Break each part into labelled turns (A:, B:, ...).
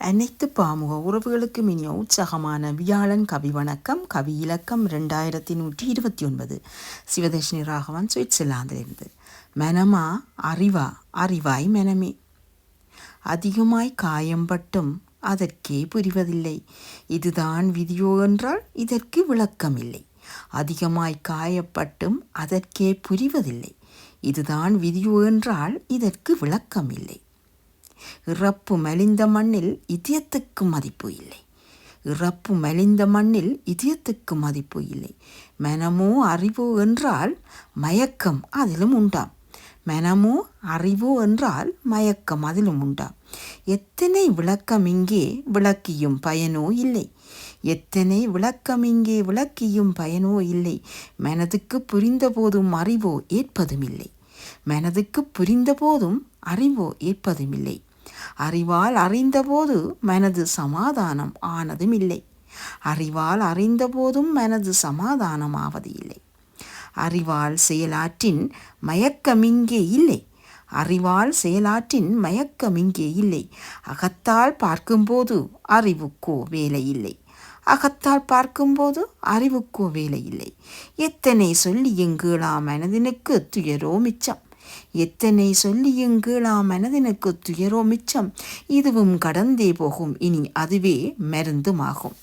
A: அனைத்து பாமுக உறவுகளுக்கும் இனிய உற்சாகமான வியாழன் கவி வணக்கம். கவி இலக்கம் ரெண்டாயிரத்தி நூற்றி இருபத்தி ஒன்பது. சிவதர்ஷினி ராகவன் சுவிட்சர்லாந்திலிருந்து. மனமா அறிவா அறிவாய் மனமே. அதிகமாய் காயம்பட்டும் அதற்கே புரிவதில்லை. இதுதான் விதியோ என்றால் இதற்கு விளக்கமில்லை. அதிகமாய் காயப்பட்டும் அதற்கே புரிவதில்லை. இதுதான் விதியோ என்றால் இதற்கு விளக்கமில்லை. இறப்பு மலிந்த மண்ணில் இதயத்துக்கு மதிப்பு இல்லை. இறப்பு மலிந்த மண்ணில் இதயத்துக்கு மதிப்பு இல்லை. மனமோ அறிவோ என்றால் மயக்கம் அதிலும் உண்டாம். மனமோ அறிவோ என்றால் மயக்கம் அதிலும் உண்டாம். எத்தனை விளக்கம் இங்கே விளக்கியும் பயனோ இல்லை. எத்தனை விளக்கம் இங்கே விளக்கியும் பயனோ இல்லை. மனதுக்கு புரிந்த போதும் அறிவோ ஏற்பதும் இல்லை. மனதுக்கு புரிந்த போதும் அறிவோ ஏற்பதுமில்லை அறிவால் அறிந்தபோது மனது சமாதானம் ஆனதும் இல்லை அறிவால் அறிந்தபோதும் மனது சமாதானமாவது இல்லை அறிவால் செயலாற்றின் மயக்கமிங்கே இல்லை. அறிவால் செயலாற்றின் மயக்கம் இங்கே இல்லை. அகத்தால் பார்க்கும்போது அறிவுக்கோ வேலை இல்லை. அகத்தால் பார்க்கும்போது அறிவுக்கோ வேலை இல்லை. எத்தனை சொல்லி எங்கேளா மனதினுக்கு துயரோ மிச்சம். எத்தனை சொல்லியும் கீழா மனதினுக்கு துயரோ மிச்சம். இதுவும் கடந்தே போகும் இனி அதுவே மருந்துமாகும்.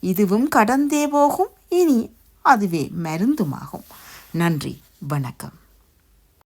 A: இதுவும் கடந்தே போகும் இனி அதுவே மருந்துமாகும். நன்றி வணக்கம்.